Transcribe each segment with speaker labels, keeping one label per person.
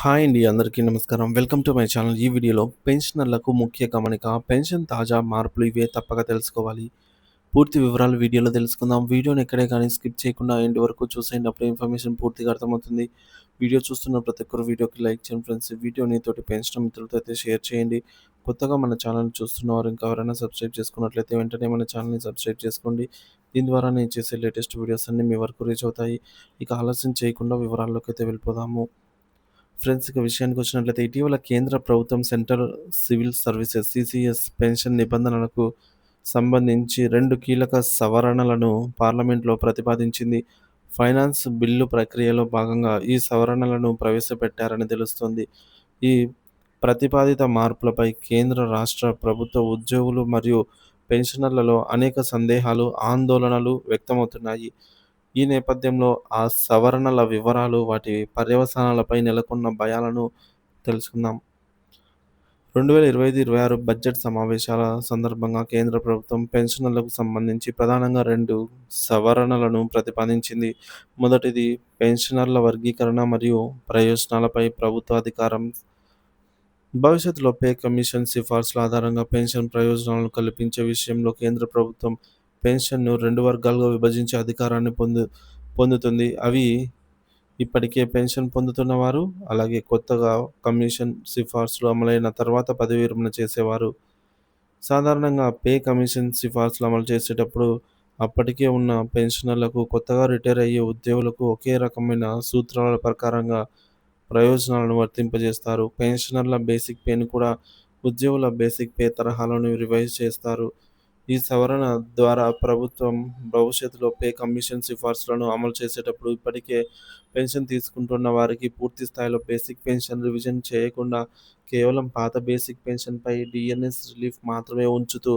Speaker 1: Hi అండి అందరికీ నమస్కారం. Welcome to my channel. ఈ వీడియోలో పెన్షనర్లకు ముఖ్య గమనిక పెన్షన్ తాజా మార్పులు ఇవే తప్పక తెలుసుకోవాలి. పూర్తి వివరాలు వీడియోలో తెలుసుకుందాం. వీడియోని ఎక్కడే కానీ స్కిప్ చేయకుండా ఎండ్ వరకు చూసేటప్పుడు ఇన్ఫర్మేషన్ పూర్తిగా అర్థమవుతుంది. వీడియో చూస్తున్న ప్రతి ఒక్కరు వీడియోకి లైక్ చేయండి ఫ్రెండ్స్. వీడియోని తోటి పెన్షన్ మిత్రులతో అయితే షేర్ చేయండి. కొత్తగా మన ఛానల్ చూస్తున్నవారు ఇంకా ఎవరైనా సబ్స్క్రైబ్ చేసుకున్నట్లయితే వెంటనే మన ఛానల్ని సబ్స్క్రైబ్ చేసుకోండి. దీని ద్వారా నేను చేసే లేటెస్ట్ వీడియోస్ అన్నీ మీ వరకు రీచ్ అవుతాయి. ఇక ఆలస్యం చేయకుండా వివరాల్లోకి అయితే వెళ్ళిపోదాము. ఫ్రెండ్స్ ఇక విషయానికి వచ్చినట్లయితే ఇటీవల కేంద్ర ప్రభుత్వం central civil services CCS pension నిబంధనలకు సంబంధించి రెండు కీలక సవరణలను పార్లమెంట్లో ప్రతిపాదించింది. ఫైనాన్స్ బిల్లు ప్రక్రియలో భాగంగా ఈ సవరణలను ప్రవేశపెట్టారని తెలుస్తోంది. ఈ ప్రతిపాదిత మార్పులపై కేంద్ర రాష్ట్ర ప్రభుత్వ ఉద్యోగులు మరియు పెన్షనర్లలో అనేక సందేహాలు ఆందోళనలు వ్యక్తమవుతున్నాయి. ఈ నేపథ్యంలో ఆ సవరణల వివరాలు వాటి పర్యవసానాలపై నెలకొన్న భయాలను తెలుసుకుందాం. రెండు వేల ఇరవై ఐదు ఇరవై ఆరు బడ్జెట్ సమావేశాల సందర్భంగా కేంద్ర ప్రభుత్వం పెన్షన్లకు సంబంధించి ప్రధానంగా రెండు సవరణలను ప్రతిపాదించింది. మొదటిది పెన్షనర్ల వర్గీకరణ మరియు ప్రయోజనాలపై ప్రభుత్వ అధికారం. భవిష్యత్తులో పే కమిషన్ సిఫార్సుల ఆధారంగా పెన్షన్ ప్రయోజనాలను కల్పించే విషయంలో కేంద్ర ప్రభుత్వం పెన్షన్ను రెండు వర్గాలుగా విభజించే అధికారాన్ని పొందు పొందుతుంది. అవి ఇప్పటికే పెన్షన్ పొందుతున్న వారు అలాగే కొత్తగా కమిషన్ సిఫార్సులు అమలైన తర్వాత పదవి విరమణ చేసేవారు. సాధారణంగా పే కమిషన్ సిఫార్సులు అమలు చేసేటప్పుడు అప్పటికే ఉన్న పెన్షనర్లకు కొత్తగా రిటైర్ అయ్యే ఉద్యోగులకు ఒకే రకమైన సూత్రాల ప్రకారంగా ప్రయోజనాలను వర్తింపజేస్తారు. పెన్షనర్ల బేసిక్ పేను కూడా ఉద్యోగుల బేసిక్ పే తరహాలను రివైజ్ చేస్తారు. ఈ సవరణ ద్వారా ప్రభుత్వం భవిష్యత్తులో పే కమిషన్ సిఫార్సులను అమలు చేసేటప్పుడు ఇప్పటికే పెన్షన్ తీసుకుంటున్న వారికి పూర్తి స్థాయిలో బేసిక్ పెన్షన్ రివిజన్ చేయకుండా కేవలం పాత బేసిక్ పెన్షన్పై డిఎన్ఎస్ రిలీఫ్ మాత్రమే ఉంచుతూ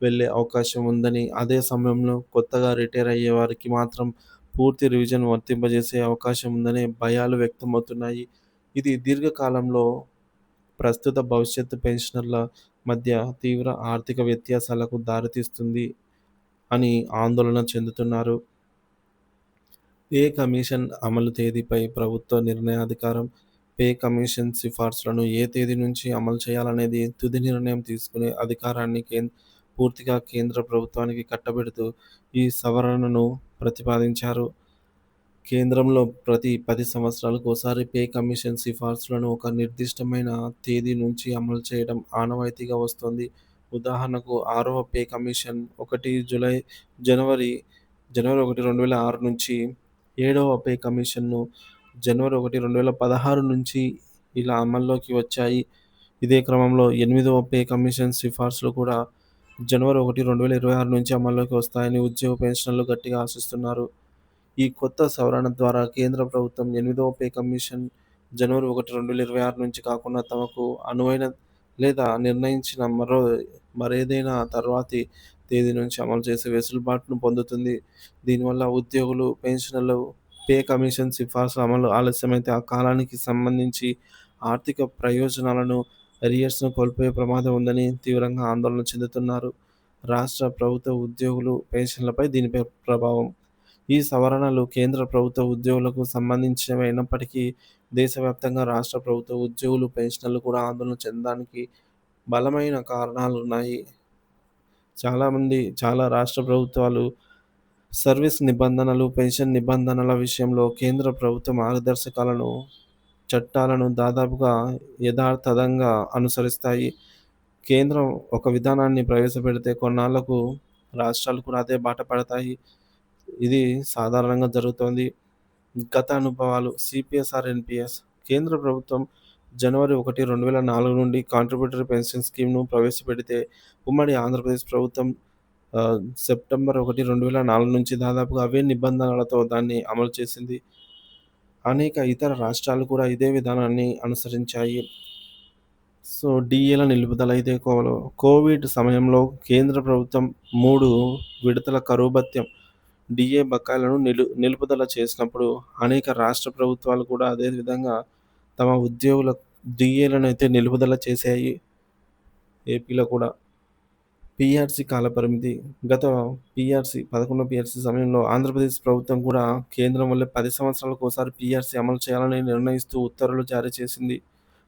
Speaker 1: వెళ్ళే అవకాశం ఉందని అదే సమయంలో కొత్తగా రిటైర్ అయ్యే వారికి మాత్రం పూర్తి రివిజన్ వర్తింపజేసే అవకాశం ఉందనే భయాలు వ్యక్తమవుతున్నాయి. ఇది దీర్ఘకాలంలో ప్రస్తుత భవిష్యత్తు పెన్షనర్ల మధ్య తీవ్ర ఆర్థిక వ్యత్యాసాలకు దారితీస్తుంది అని ఆందోళన చెందుతున్నారు. పే కమిషన్ అమలు తేదీపై ప్రభుత్వ నిర్ణయాధికారం పే కమిషన్ సిఫార్సులను ఏ తేదీ నుంచి అమలు చేయాలనేది తుది నిర్ణయం తీసుకునే అధికారాన్ని కేంద్ర పూర్తిగా కేంద్ర ప్రభుత్వానికి కట్టబెడుతూ ఈ సవరణను ప్రతిపాదించారు. కేంద్రంలో ప్రతి పది సంవత్సరాలకు ఒకసారి పే కమిషన్ సిఫార్సులను ఒక నిర్దిష్టమైన తేదీ నుంచి అమలు చేయడం ఆనవాయితీగా వస్తుంది. ఉదాహరణకు ఆరవ పే కమిషన్ ఒకటి జూలై జనవరి జనవరి ఒకటి రెండు వేల ఆరు నుంచి ఏడవ పే కమిషన్ను జనవరి ఒకటి రెండు వేల పదహారు నుంచి ఇలా అమల్లోకి వచ్చాయి. ఇదే క్రమంలో ఎనిమిదవ పే కమిషన్ సిఫార్సులు కూడా జనవరి ఒకటి రెండు వేల ఇరవై ఆరు నుంచి అమల్లోకి వస్తాయని ఉద్యోగ పెన్షన్లు గట్టిగా ఆశిస్తున్నారు. ఈ కొత్త సవరణ ద్వారా కేంద్ర ప్రభుత్వం ఎనిమిదవ పే కమిషన్ జనవరి ఒకటి రెండు వేల ఇరవై ఆరు నుంచి కాకుండా తమకు అనువైన లేదా నిర్ణయించిన మరో మరేదైనా తర్వాతి తేదీ నుంచి అమలు చేసే వెసులుబాటును పొందుతుంది. దీనివల్ల ఉద్యోగులు పెన్షనర్లు పే కమిషన్ సిఫార్సు అమలు ఆలస్యమైతే ఆ కాలానికి సంబంధించి ఆర్థిక ప్రయోజనాలను రియర్స్ను కోల్పోయే ప్రమాదం ఉందని తీవ్రంగా ఆందోళన చెందుతున్నారు. రాష్ట్ర ప్రభుత్వ ఉద్యోగులు పెన్షన్లపై దీనిపై ప్రభావం ఈ సవరణలు కేంద్ర ప్రభుత్వ ఉద్యోగులకు సంబంధించినవైనప్పటికీ దేశవ్యాప్తంగా రాష్ట్ర ప్రభుత్వ ఉద్యోగులు పెన్షనర్లు కూడా ఆందోళన చెందడానికి బలమైన కారణాలు ఉన్నాయి. చాలామంది చాలా రాష్ట్ర ప్రభుత్వాలు సర్వీస్ నిబంధనలు పెన్షన్ నిబంధనల విషయంలో కేంద్ర ప్రభుత్వ మార్గదర్శకాలను చట్టాలను దాదాపుగా యథార్థంగా అనుసరిస్తాయి. కేంద్రం ఒక విధానాన్ని ప్రవేశపెడితే కొన్నాళ్ళకు రాష్ట్రాలు కూడా అదే బాట పడతాయి. ఇది సాధారణంగా జరుగుతోంది. గత అనుభవాలు సిపిఎస్ఆర్ ఎన్పిఎస్ కేంద్ర ప్రభుత్వం జనవరి ఒకటి రెండు వేల నాలుగు నుండి కాంట్రిబ్యూటరీ పెన్షన్ స్కీమ్ను ప్రవేశపెడితే ఉమ్మడి ఆంధ్రప్రదేశ్ ప్రభుత్వం సెప్టెంబర్ ఒకటి రెండు వేల నాలుగు నుంచి దాదాపుగా అవే నిబంధనలతో దాన్ని అమలు చేసింది. అనేక ఇతర రాష్ట్రాలు కూడా ఇదే విధానాన్ని అనుసరించాయి. సో డిఏల నిలుపుదల అయితే కోవిడ్ సమయంలో కేంద్ర ప్రభుత్వం మూడు విడతల కరువు భత్యం డిఏ బకాయిలను నిలు నిలుపుదల చేసినప్పుడు అనేక రాష్ట్ర ప్రభుత్వాలు కూడా అదే విధంగా తమ ఉద్యోగుల డిఏలను అయితే నిలుపుదల చేశాయి ఏపీలో కూడా. పీఆర్సీ కాలపరిమితి గత పీఆర్సీ పదకొండవ పీఆర్సీ సమయంలో ఆంధ్రప్రదేశ్ ప్రభుత్వం కూడా కేంద్రం వల్ల పది సంవత్సరాలకు ఒకసారి పీఆర్సీ అమలు చేయాలని నిర్ణయిస్తూ ఉత్తర్వులు జారీ చేసింది.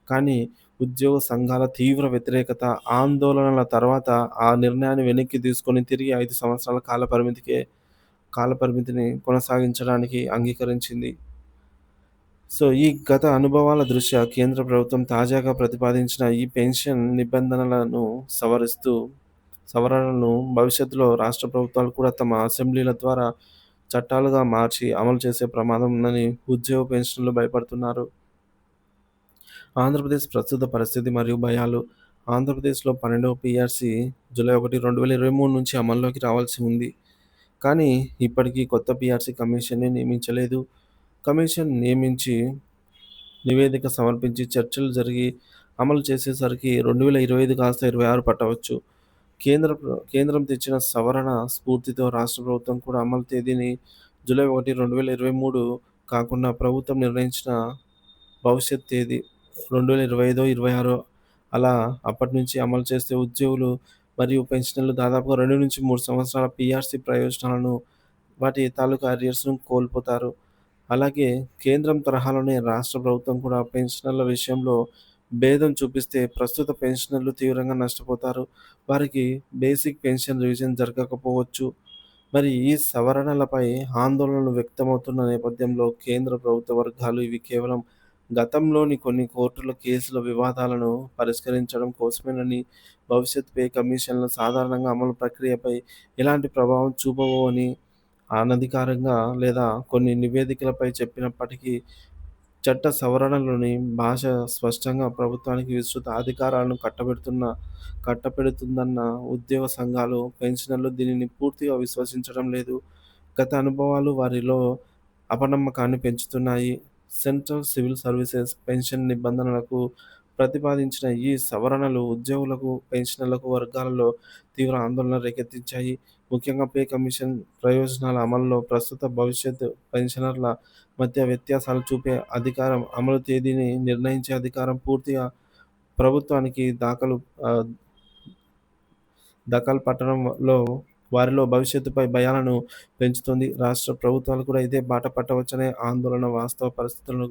Speaker 1: కానీ ఉద్యోగ సంఘాల తీవ్ర వ్యతిరేకత ఆందోళనల తర్వాత ఆ నిర్ణయాన్ని వెనక్కి తీసుకొని తిరిగి ఐదు సంవత్సరాల కాలపరిమితికే కాలపరిమితిని కొనసాగించడానికి అంగీకరించింది. సో ఈ గత అనుభవాల దృష్ట్యా కేంద్ర ప్రభుత్వం తాజాగా ప్రతిపాదించిన ఈ పెన్షన్ నిబంధనలను సవరిస్తూ సవరణలను భవిష్యత్తులో రాష్ట్ర ప్రభుత్వాలు కూడా తమ అసెంబ్లీల ద్వారా చట్టాలుగా మార్చి అమలు చేసే ప్రమాదం ఉందని ఉద్యోగ పెన్షన్లు భయపడుతున్నారు. ఆంధ్రప్రదేశ్ ప్రస్తుత పరిస్థితి మరియు భయాలు. ఆంధ్రప్రదేశ్లో పన్నెండవ పిఆర్సి జూలై ఒకటి రెండు వేల ఇరవై మూడు నుంచి అమల్లోకి రావాల్సి ఉంది. కానీ ఇప్పటికీ కొత్త పిఆర్సి కమిషన్ని నియమించలేదు. కమిషన్ నియమించి నివేదిక సమర్పించి చర్చలు జరిగి అమలు చేసేసరికి రెండు వేల ఇరవై ఐదు కాస్త ఇరవై ఆరు పట్టవచ్చు. కేంద్ర కేంద్రం తెచ్చిన సవరణ స్ఫూర్తితో రాష్ట్ర ప్రభుత్వం కూడా అమలు తేదీని జూలై ఒకటి రెండు వేల ఇరవై మూడు కాకుండా ప్రభుత్వం నిర్ణయించిన భవిష్యత్ తేదీ రెండు వేల ఇరవై ఐదో ఇరవై ఆరో అలా అప్పటి నుంచి అమలు చేస్తే ఉద్యోగులు మరియు పెన్షనర్లు దాదాపుగా రెండు నుంచి మూడు సంవత్సరాల పిఆర్సీ ప్రయోజనాలను వాటి తాలూకా అరియర్స్ను కోల్పోతారు. అలాగే కేంద్రం తరహాలోనే రాష్ట్ర ప్రభుత్వం కూడా పెన్షనర్ల విషయంలో భేదం చూపిస్తే ప్రస్తుత పెన్షనర్లు తీవ్రంగా నష్టపోతారు. వారికి బేసిక్ పెన్షన్ రివిజన్ జరగకపోవచ్చు. మరి ఈ సవరణలపై ఆందోళనలు వ్యక్తమవుతున్న నేపథ్యంలో కేంద్ర ప్రభుత్వ వర్గాలు ఇవి కేవలం గతంలోని కొన్ని కోర్టుల కేసుల వివాదాలను పరిష్కరించడం కోసమేనని భవిష్యత్ పే కమిషన్లు సాధారణంగా అమలు ప్రక్రియపై ఎలాంటి ప్రభావం చూపవని అని అనధికారంగా లేదా కొన్ని నివేదికలపై చెప్పినప్పటికీ చట్ట సవరణలోని భాష స్పష్టంగా ప్రభుత్వానికి విస్తృత అధికారాలను కట్టబెడుతున్న కట్టపెడుతుందన్న ఉద్యోగ సంఘాలు పెన్షనర్లు దీనిని పూర్తిగా విశ్వసించడం లేదు. గత అనుభవాలు వారిలో అపనమ్మకాన్ని పెంచుతున్నాయి. సెంట్రల్ సివిల్ సర్వీసెస్ పెన్షన్ నిబంధనలకు ప్రతిపాదించిన ఈ సవరణలు ఉద్యోగులకు పెన్షనర్లకు వర్గాలలో తీవ్ర ఆందోళన రేకెత్తించాయి. ముఖ్యంగా పే కమిషన్ ప్రయోజనాల అమలులో ప్రస్తుత భవిష్యత్ పెన్షనర్ల మధ్య వ్యత్యాసాలు చూపే అధికారం అమలు తేదీని నిర్ణయించే అధికారం పూర్తిగా ప్రభుత్వానికి దాఖలు దఖలు పట్టడంలో వారిలో భవిష్యత్తుపై భయాలను పెంచుతుంది. రాష్ట్ర ప్రభుత్వాలు కూడా ఇదే బాట పట్టవచ్చనే ఆందోళన వాస్తవ పరిస్థితులను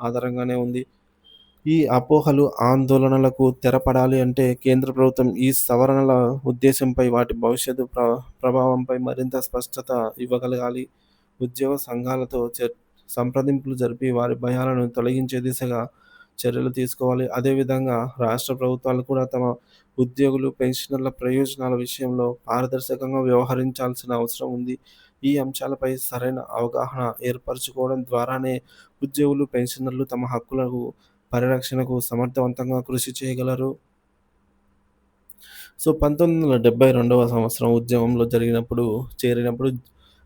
Speaker 1: ఆధారంగానే ఉంది. ఈ అపోహలు ఆందోళనలకు తెరపడాలి అంటే కేంద్ర ప్రభుత్వం ఈ సవరణల ఉద్దేశంపై వాటి భవిష్యత్తు ప్ర ప్రభావంపై మరింత స్పష్టత ఇవ్వగలగాలి. ఉద్యోగ సంఘాలతో చర్ సంప్రదింపులు జరిపి వారి భయాలను తొలగించే దిశగా చర్యలు తీసుకోవాలి. అదేవిధంగా రాష్ట్ర ప్రభుత్వాలు కూడా తమ ఉద్యోగులు పెన్షనర్ల ప్రయోజనాల విషయంలో పారదర్శకంగా వ్యవహరించాల్సిన అవసరం ఉంది. ఈ అంశాలపై సరైన అవగాహన ఏర్పరచుకోవడం ద్వారానే ఉద్యోగులు పెన్షనర్లు తమ హక్కులకు పరిరక్షణకు సమర్థవంతంగా కృషి చేయగలరు. సో పంతొమ్మిది వందల డెబ్బై రెండవ సంవత్సరం ఉద్యమంలో జరిగినప్పుడు చేరినప్పుడు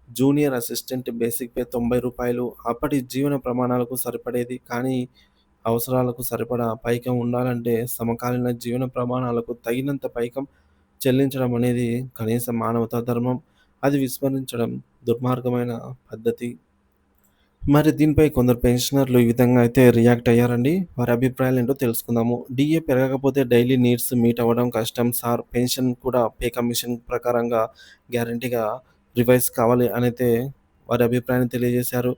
Speaker 1: జూనియర్ అసిస్టెంట్ బేసిక్ పే తొంభై రూపాయలు అప్పటి జీవన ప్రమాణాలకు సరిపడేది. కానీ అవసరాలకు సరిపడా పైకం ఉండాలంటే సమకాలీన జీవన ప్రమాణాలకు తగినంత పైకం చెల్లించడం అనేది కనీస మానవతా ధర్మం. అది విస్మరించడం దుర్మార్గమైన పద్ధతి. మరి దీనిపై కొందరు పెన్షనర్లు ఈ విధంగా అయితే రియాక్ట్ అయ్యారండి. వారి అభిప్రాయాలు ఏంటో తెలుసుకుందాము. డిఏ పెరగకపోతే డైలీ నీడ్స్ మీట్ అవ్వడం కష్టం. సార్ పెన్షన్ కూడా పే కమిషన్ ప్రకారంగా గ్యారంటీగా రివైజ్ కావాలి అని అయితే వారి అభిప్రాయాన్ని తెలియజేశారు.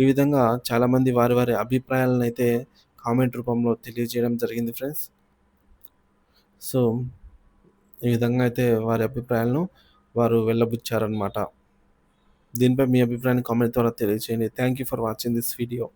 Speaker 1: ఈ విధంగా చాలామంది వారి వారి అభిప్రాయాలను అయితే కామెంట్ రూపంలో తెలియజేయడం జరిగింది ఫ్రెండ్స్. సో ఈ విధంగా అయితే వారి అభిప్రాయాలను వారు వెళ్ళబుచ్చారనమాట దీనిపై మీ అభిప్రాయాన్ని కామెంట్ ద్వారా తెలియజేయండి. Thank you for watching this video.